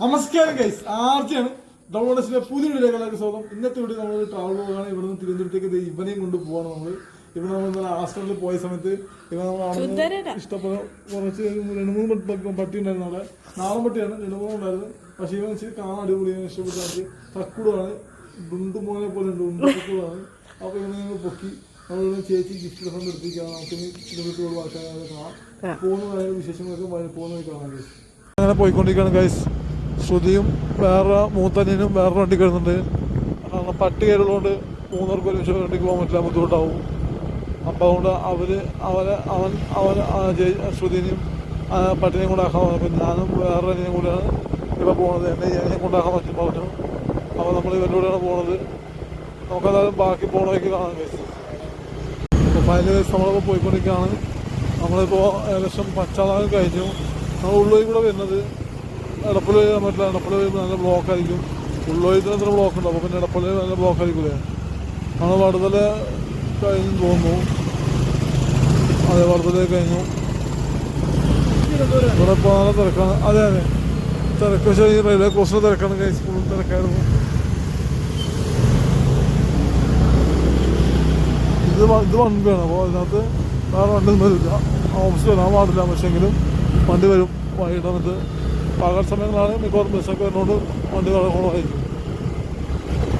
നമസ്കാരം ഗൈസ് ആർച്ചയാണ് ഡൗൺലോഡേഴ്സിന്റെ പുതിയ വീഡിയോകളിലേക്ക് സ്വാഗതം. ഇന്നത്തെ വീഡിയോ നമ്മൾ ട്രാവൽ പോകാണ് ഇവിടെ നിന്ന് തിരുവനന്തപുരത്തേക്ക് ഇവനെയും കൊണ്ട് പോവാണ് നമ്മൾ ഇവിടെ നമ്മൾ ഇന്നലെ പോയ സമയത്ത് ഇവ നമ്മൾ ഇഷ്ടപ്പെടുന്ന കുറച്ച് രണ്ട് മൂന്ന് പട്ടി- ഉണ്ടായിരുന്നു അവിടെ. നാളെ പട്ടിയാണ് രണ്ട് മൂന്ന് ഉണ്ടായിരുന്നു. പക്ഷേ ഇവൻ വെച്ച് കാണാൻ അടിപൊളിയാണ് ഇഷ്ടപ്പെട്ടു തക്കുടാണ് ഡുണ്ടുമോനെ പോലെ ഉണ്ട്. ഉണ്ടുകൂടാണ് അപ്പൊ ഇവനെ ഞങ്ങൾ പൊക്കി നമ്മളിവിടെ ചേച്ചി ഗിഫ്റ്റ് ഫണ്ട് എടുത്തിരിക്കാം നമുക്ക് പോയി ആൾക്കാരെ കാണാം. പോകുന്ന വിശേഷങ്ങളൊക്കെ പോകുന്നതായി പോകുന്ന കാണാം. അങ്ങനെ പോയിക്കൊണ്ടിരിക്കുകയാണ് ഗൈസ് ശ്രുതിയും വേറെ മൂത്തനും വേറെ വണ്ടി കിടന്നുണ്ട് കാരണം പട്ടി കയറുള്ളതുകൊണ്ട് മൂന്നർക്ക് ഒരുമിച്ച് വണ്ടിക്ക് പോകാൻ പറ്റില്ല ബുദ്ധിമുട്ടാവും. അപ്പം അതുകൊണ്ട് അവർ അവരെ അവൻ അവൻ ശ്രുതിനെയും പട്ടിനെയും പട്ടിനെയും കൊണ്ടാക്കാൻ പറഞ്ഞു. ഞാനും വേറെ അനിയും കൂടെയാണ് ഇവിടെ പോണത്. എന്നെ എന്നെയും കൊണ്ടാക്കാൻ പറ്റും പറഞ്ഞു. അപ്പോൾ നമ്മൾ ഇവരുടെ കൂടെയാണ് പോണത്. നമുക്കതായാലും ബാക്കി പോകണമെങ്കിൽ കാണാൻ കഴിച്ചു ഫൈനൽ ദിവസം നമ്മളിപ്പോൾ പോയിക്കൊണ്ടിരിക്കുകയാണ്. നമ്മളിപ്പോൾ ഏകദേശം പച്ചാളാകം കഴിഞ്ഞു. നമ്മൾ ഉള്ളിൽ കൂടെ വരുന്നത് എടപ്പള്ളി ചെയ്യാൻ പറ്റില്ല എടപ്പള്ളി ചെയ്യുമ്പോൾ നല്ല ബ്ലോക്ക് ആയിരിക്കും. ഉള്ളിൽ അത്ര ബ്ലോക്ക് ഉണ്ടാവും അപ്പോൾ പിന്നെ എടപ്പള്ളി നല്ല ബ്ലോക്ക് ആയിരിക്കില്ലേ നമ്മൾ വടുതല കഴിഞ്ഞു തോന്നുന്നു. അതെ വടുതല കഴിഞ്ഞു. ഇവിടെ ഇപ്പോൾ തിരക്കാണ്. അതെ അതെ. തിരക്ക് പക്ഷേ ഈ റെയിൽവേ ക്രോസിന് തിരക്കാണ് കഴിച്ച് ഫുൾ തിരക്കായിരുന്നു. ഇത് ഇത് വണ്ടിയാണ് അപ്പോൾ അതിനകത്ത് വേറെ വണ്ടി ഒന്നും വരില്ല ഓഫീസ് വരാൻ പാടില്ല പക്ഷേങ്കിലും വണ്ടി വരും. വൈകിട്ട് വന്നിട്ട് പകൽ സമയങ്ങളാണ് മിക്കവാറും ബസ്സൊക്കെ വരുന്നതുകൊണ്ട് വണ്ടി വളരെ കുറവായിരിക്കും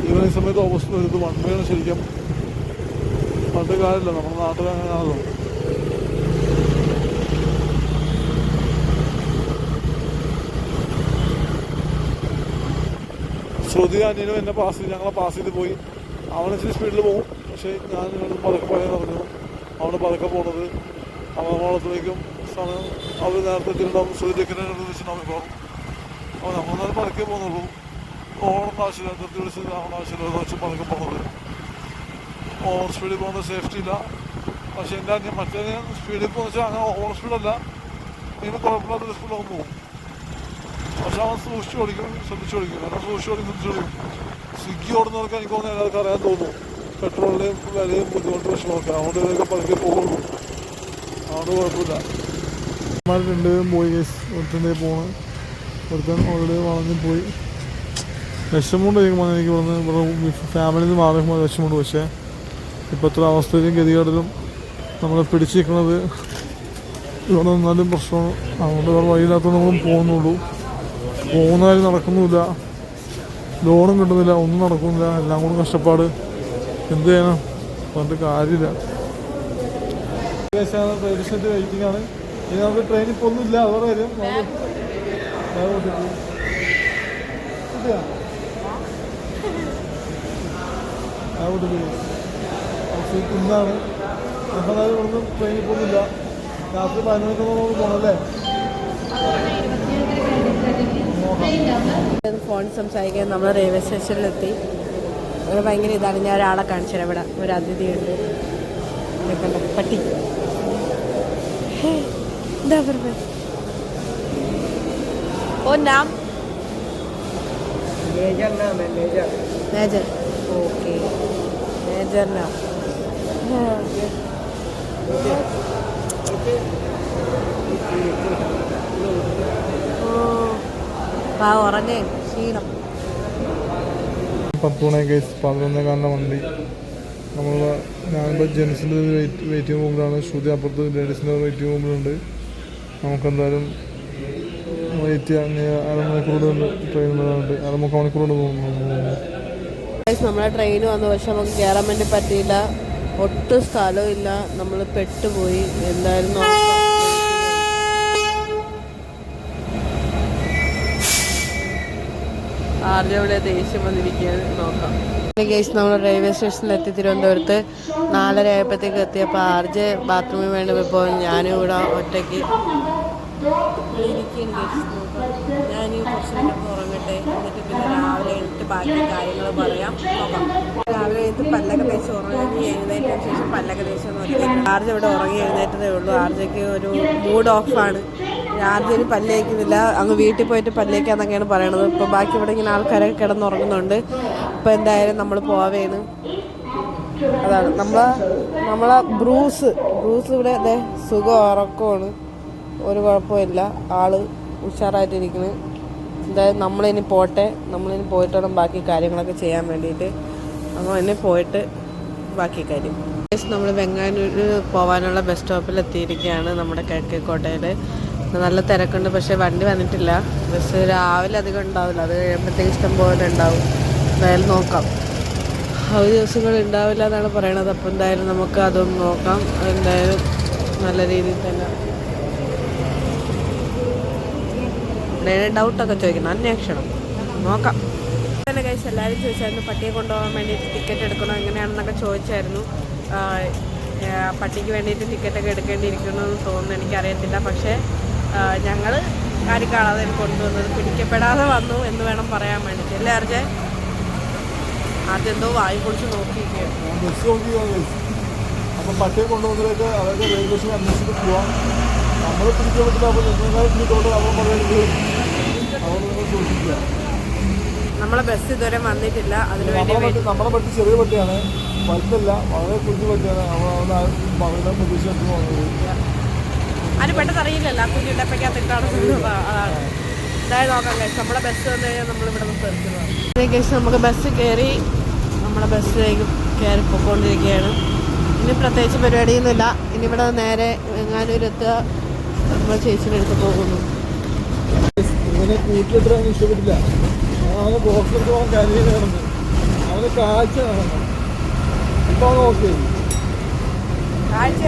ഈവനിങ് സമയത്ത് ഓഫീസിൽ വരുന്നത് വണ്ടിയാണ് ശരിക്കും. പണ്ട് കാര്യമില്ല നമ്മുടെ നാട്ടിൽ അങ്ങനെയാണല്ലോ. ശ്രുതി അനിയനും എന്നെ പാസ് ചെയ്ത് ഞങ്ങളെ പാസ് ചെയ്ത് പോയി. അവൻ ഇച്ചിരി സ്പീഡിൽ പോകും പക്ഷേ ഞാൻ പതുക്കെ പോയാൽ പറഞ്ഞു അവന് പതുക്കെ പോണത്. അവൻ നമ്മളത്തേക്കും സമയം അവർ നേരത്തെ എത്തിയിട്ടുണ്ടാവും വെച്ചിട്ടുണ്ടാവും ഇപ്പോൾ അപ്പോൾ നമ്മളെന്നാലും പതുക്കെ പോകുന്നുള്ളൂ. ഓടേണ്ട ആവശ്യമില്ല വിളിച്ച് ആവണ ആവശ്യമില്ല എന്ന് വെച്ച് പതുക്കെ പോകുന്നത് ഓവർ സ്പീഡിൽ പോകുന്ന സേഫ്റ്റി ഇല്ല. പക്ഷേ എന്റെ അന്യം മറ്റേ സ്പീഡിൽ പോകുന്ന വെച്ചാൽ അങ്ങനെ ഓവർ സ്പീഡല്ല ഇങ്ങനെ കുഴപ്പമില്ലാത്ത സ്പീഡിലൊക്കെ പോകും. പക്ഷെ അവൻ സൂക്ഷിച്ച് ഓടിക്കും ശ്രദ്ധിച്ച് ഓടിക്കും. കാരണം സൂക്ഷിച്ച് ഓടിക്കും ശ്രദ്ധിച്ച് ഓടിക്കും. സ്വിഗ്ഗി ഓടുന്നവർക്ക് എനിക്ക് തോന്നുന്നു എല്ലാവർക്കും അറിയാൻ തോന്നും പെട്രോളിന്റെയും വിലയും ബുദ്ധിമുട്ട് വിഷമമൊക്കെ അതുകൊണ്ട് ഇതൊക്കെ പതുക്കെ പോകുള്ളൂ. അതുകൊണ്ട് കുഴപ്പമില്ല. ഇവന്മാർ രണ്ടുപേരും പോയി കേസ് ഒരുത്തന്റെ പോണ്. ഒരുത്തൻ ഓൾറെഡി വളഞ്ഞ് പോയി. വിഷമമുണ്ടായിരിക്കും വന്ന് എനിക്ക് വന്ന് ഇവിടെ ഫാമിലിയിൽ നിന്ന് മാറുമ്പോൾ വിഷമമുണ്ട്. പക്ഷേ ഇപ്പോഴത്തെ അവസ്ഥയിലും ഗതികേടിലും നമ്മളെ പിടിച്ചിരിക്കുന്നത് ഇവിടെ നിന്നാലും പ്രശ്നമാണ്. അതുകൊണ്ട് വേറെ വഴിയില്ലാത്ത നമ്മളും പോകുന്നുള്ളൂ. പോകുന്ന കാര്യം നടക്കുന്നുമില്ല. ലോണും കിട്ടുന്നില്ല. ഒന്നും നടക്കുന്നില്ല. എല്ലാം കൂടെ കഷ്ടപ്പാട്. എന്ത് ചെയ്യണം? പറഞ്ഞിട്ട് കാര്യമില്ല. ആണ്. ഇനി നമുക്ക് ട്രെയിനിൽ ഇപ്പോൾ ഒന്നുമില്ല അതോടെ വരും. ഈ കുന്നാണ് എന്തായാലും ഇവിടുന്ന് ട്രെയിൻ ഇപ്പോൾ ഒന്നുമില്ല. രാത്രി പതിനൊന്നൊക്കെ നമുക്ക് പോകണല്ലേ ഫോൺ സംസാരിക്കാൻ നമ്മൾ റെയിൽവേ സ്റ്റേഷനിലെത്തി ഒരു ഭയങ്കര ഇതാണ്. ഞാൻ ഒരാളെ കാണിച്ചു തരാം ഇവിടെ ഒരു അതിഥിയുണ്ട്. പട്ടി. ഹേ, എന്താ പറഞ്ഞത് ഓ നാം मेजर नाम है मेजर മേജർ ഓക്കെ മേജർ നാം ആ ഉറങ്ങേ ക്ഷീണം പത്ത് മണി കേസ് പതിനൊന്നേ കാലിൻ്റെ വണ്ടി നമ്മൾ ഞാനിപ്പോൾ ജെൻസിൻ്റെ വെയിറ്റ് വെയിറ്റിംഗ് റൂമിലാണ് ശ്രുതി അപ്പുറത്ത് ലേഡീസിൻ്റെ വെയിറ്റിംഗ് റൂമിലുണ്ട് നമുക്കെന്തായാലും വെയിറ്റ് ഉണ്ട് ട്രെയിൻ വരാനുണ്ട് അരമുക്കാൽ Guys, നമ്മളെ ട്രെയിൻ വന്നു പക്ഷെ നമുക്ക് കയറാൻ വേണ്ടി പറ്റിയില്ല. ഒട്ടും സ്ഥലവും ഇല്ല. നമ്മൾ പെട്ടുപോയി. എന്തായാലും ഇവിടെ ദേഷ്യം വന്നിരിക്കുകയാണ് നോക്കാം. ഗേസ് നമ്മൾ റെയിൽവേ സ്റ്റേഷനിൽ എത്തി തിരുവനന്തപുരത്ത് നാലര ആയപ്പോഴത്തേക്ക് എത്തിയപ്പോൾ ആർജെ ബാത്റൂമിൽ വേണ്ടി പോയപ്പോൾ ഞാനും ഇവിടെ ഒറ്റയ്ക്ക് ഞാൻ കുറച്ച് നേരം ഉറങ്ങട്ടെ. എന്നിട്ട് പിന്നെ രാവിലെ എഴുന്നിട്ട് ബാക്കി കാര്യങ്ങൾ പറയാം. രാവിലെ എഴുന്നിട്ട് പല്ലൊക്കെ തേച്ച് ഉറങ്ങി എഴുന്നേറ്റതിന് ശേഷം പല്ലൊക്കെ തേച്ച് നോക്കി ആർജ് ഇവിടെ ഉറങ്ങി എഴുന്നേറ്റതേ ഉള്ളൂ. ആർജയ്ക്ക് ഒരു മൂഡ് ഓഫാണ്. ആർജന് പല്ലേക്കുന്നില്ല അങ്ങ് വീട്ടിൽ പോയിട്ട് പല്ലേക്കാന്നൊക്കെയാണ് പറയണത്. ഇപ്പോൾ ബാക്കി ഇവിടെ ഇങ്ങനെ ആൾക്കാരൊക്കെ കിടന്നുറങ്ങുന്നുണ്ട്. ഇപ്പോൾ എന്തായാലും നമ്മൾ പോവേന്ന്. അതാണ്. നമ്മളെ നമ്മളെ ബ്രൂസ്. ബ്രൂസ് ഇവിടെ അതെ സുഖം ഉറക്കമാണ് ഒരു കുഴപ്പമില്ല ആൾ ഉഷാറായിട്ടിരിക്കുന്നു. എന്തായാലും നമ്മളിനി പോട്ടെ. നമ്മളിനി പോയിട്ട് വേണം ബാക്കി കാര്യങ്ങളൊക്കെ ചെയ്യാൻ വേണ്ടിയിട്ട്. അപ്പോൾ തന്നെ പോയിട്ട് ബാക്കി കാര്യം. നമ്മൾ വെങ്ങാനൂർ പോകാനുള്ള ബസ് സ്റ്റോപ്പിൽ എത്തിയിരിക്കുകയാണ് നമ്മുടെ കിഴക്കേക്കോട്ടയിൽ നല്ല തിരക്കുണ്ട് പക്ഷേ വണ്ടി വന്നിട്ടില്ല. ബസ് രാവിലെ അധികം ഉണ്ടാവില്ല. അത് കഴിയുമ്പോഴത്തേക്ക് ഇഷ്ടം പോലെ ഉണ്ടാവും. എന്തായാലും നോക്കാം. അവധി ദിവസങ്ങൾ ഉണ്ടാവില്ല എന്നാണ് പറയണത്. അപ്പോൾ എന്തായാലും നമുക്ക് അതൊന്ന് നോക്കാം. എന്തായാലും നല്ല രീതിയിൽ തന്നെ ഇവിടെ ഡൗട്ടൊക്കെ ചോദിക്കണം. അന്വേഷണം നോക്കാം. തന്നെ കഴിച്ച് എല്ലാവരും ചോദിച്ചായിരുന്നു പട്ടിയെ കൊണ്ടുപോകാൻ വേണ്ടിയിട്ട് ടിക്കറ്റ് എടുക്കണോ എങ്ങനെയാണെന്നൊക്കെ ചോദിച്ചായിരുന്നു. പട്ടിക്ക് വേണ്ടിയിട്ട് ടിക്കറ്റൊക്കെ എടുക്കേണ്ടിയിരിക്കണമെന്ന് തോന്നുന്നു എനിക്കറിയത്തില്ല. പക്ഷേ ഞങ്ങൾ ആരും കാണാതെ കൊണ്ടുവന്നത് പിടിക്കപ്പെടാതെ വന്നു എന്ന് വേണം പറയാൻ വേണ്ടിയിട്ട്. അല്ലേ അർജെ ആദ്യം എന്തോ വായി കുറിച്ച് നോക്കിയിരിക്കുകയാണ്. ഞാൻ ബസ് അപ്പം പട്ടിയെ കൊണ്ടുവന്നതിലേക്ക് അതൊക്കെ റെയിൽവേ സ്റ്റേഷൻ അന്വേഷിച്ചിട്ട് പോവാം. നമ്മൾ പിടിക്കാൻ പറ്റില്ല അപ്പോൾ പറയുന്നത് നിങ്ങൾ സൂക്ഷിക്കുക. നമ്മളെ ബസ് ഇതുവരെ വന്നിട്ടില്ല. അതിനുവേണ്ടി നമ്മളെ പട്ടി നമ്മളെ പട്ടി ചെറിയ പട്ടിയാണ്. വലുതല്ല. വളരെ കുഞ്ഞു പട്ടിയാണ്. അവൻ വളരെ പ്രതീക്ഷ എടുത്ത് പോകുന്നത് അത് പെട്ടെന്ന് അറിയില്ലല്ലോ. ആ കുഞ്ഞു ഡപ്പയ്ക്കകത്തിട്ടാണ് അതാണ് എന്തായാലും നോക്കാം കഴിച്ച് നമ്മളെ ബസ് വന്നു കഴിഞ്ഞാൽ നമ്മളിവിടെ നിന്ന് തെറിക്കുന്നതാണ് കഴിച്ച് നമുക്ക് ബസ് കയറി നമ്മുടെ ബസ്സിലേക്ക് കയറി പോയിക്കൊണ്ടിരിക്കുകയാണ് ഇനി പ്രത്യേകിച്ച് പരിപാടിയൊന്നുമില്ല. ഇനി ഇവിടെ നേരെ എങ്ങാനൂരെത്തുക നമ്മളെ ചേച്ചിയുടെ അടുത്ത് പോകുന്നു. ഇങ്ങനെ കൂട്ടിലിട്ട് അവന് ഇഷ്ടപ്പെട്ടില്ല. അവനെ ബോക്സിലേക്ക് പോകാൻ കരിയിൽ കിടന്ന് അവന് കാഴ്ച കാണണം. ഇപ്പൊ അവൻ ഓക്കെ കാഴ്ച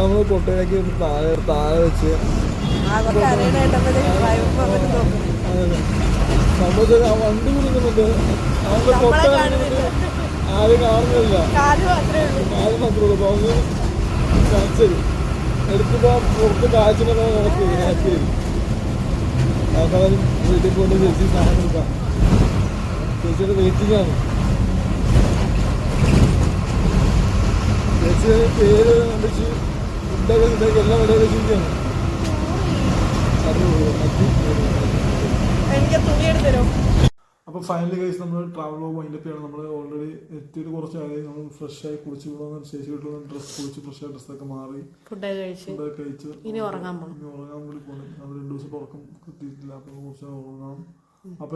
നമ്മൾ കൊട്ടയിലേക്ക് താഴെ താഴെ വെച്ച്. സംഭവിച്ചത് ആ വണ്ടി കുടുങ്ങുന്നുണ്ട് അവന്റെ കൊട്ട കാൽ മാത്രമേ ഉള്ളൂ. കാഴ്ച എടുക്കുമ്പോ പുറത്ത് കാഴ്ചയൊക്കെ നടക്കും. ഹാപ്പി അവൻ വീട്ടിൽ കൊണ്ട് ചേച്ചി സാധനം കൊടുക്കാം. ചേച്ചിയുടെ വെയിറ്റിംഗ് ആണ്. ചേച്ചി പേര് കണ്ടിച്ച് ഫുഡൊക്കെ ഉണ്ടാക്കി എല്ലാം ഇവിടെ വെച്ചിരിക്കുകയാണ്. എനിക്ക് തുണി എടുത്തരോ അപ്പോൾ ഫൈനലി കേസ് നമ്മൾ ട്രാവൽ അതിന്റെ പേരാണ് നമ്മൾ ഓൾറെഡി എത്തിയിട്ട് കുറച്ചായി നമ്മൾ ഫ്രഷ് ആയി കുളിച്ച് പോകുന്ന ശേഷി വീട്ടിൽ ഡ്രസ്സ് കുളിച്ച് ഫ്രഷ് ആയി ഡ്രസ്സൊക്കെ മാറി. ഫുഡൊക്കെ കഴിച്ച്. ഫുഡ് കഴിച്ച്. ഇനി ഉറങ്ങാൻ പോകണം ഇനി ഉറങ്ങാൻ വേണ്ടി പോകണം നമ്മൾ രണ്ട് ദിവസം ഉറക്കം കിട്ടിയിട്ടില്ല അപ്പോൾ കുറച്ച് ഉറങ്ങാം. അപ്പൊ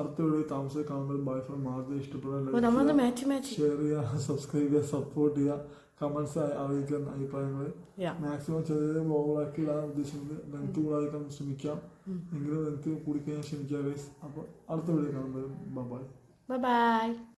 അടുത്ത വീഡിയോ താമസം കാണുമ്പോൾ ബൈ ഫ്രം മാർജ്. ഇഷ്ടപ്പെടാൻ ഷെയർ ചെയ്യുക സബ്സ്ക്രൈബ് ചെയ്യുക സപ്പോർട്ട് ചെയ്യുക. കമൻസ് അറിയിക്കാൻ അഭിപ്രായങ്ങൾ. മാക്സിമം ചെറിയ ബ്ലോഗുകളാക്കി ഇടാൻ ഉദ്ദേശിക്കുന്നത് ലെങ്ത് കൂടാതിരിക്കാൻ ശ്രമിക്കാം. എങ്കിലും ലെങ്ത് കൂടിക്കഴിഞ്ഞാൽ ശ്രമിക്കാം ഗൈസ് അപ്പോൾ അടുത്ത വീഡിയോ കാണുമ്പോൾ ബൈ ബൈ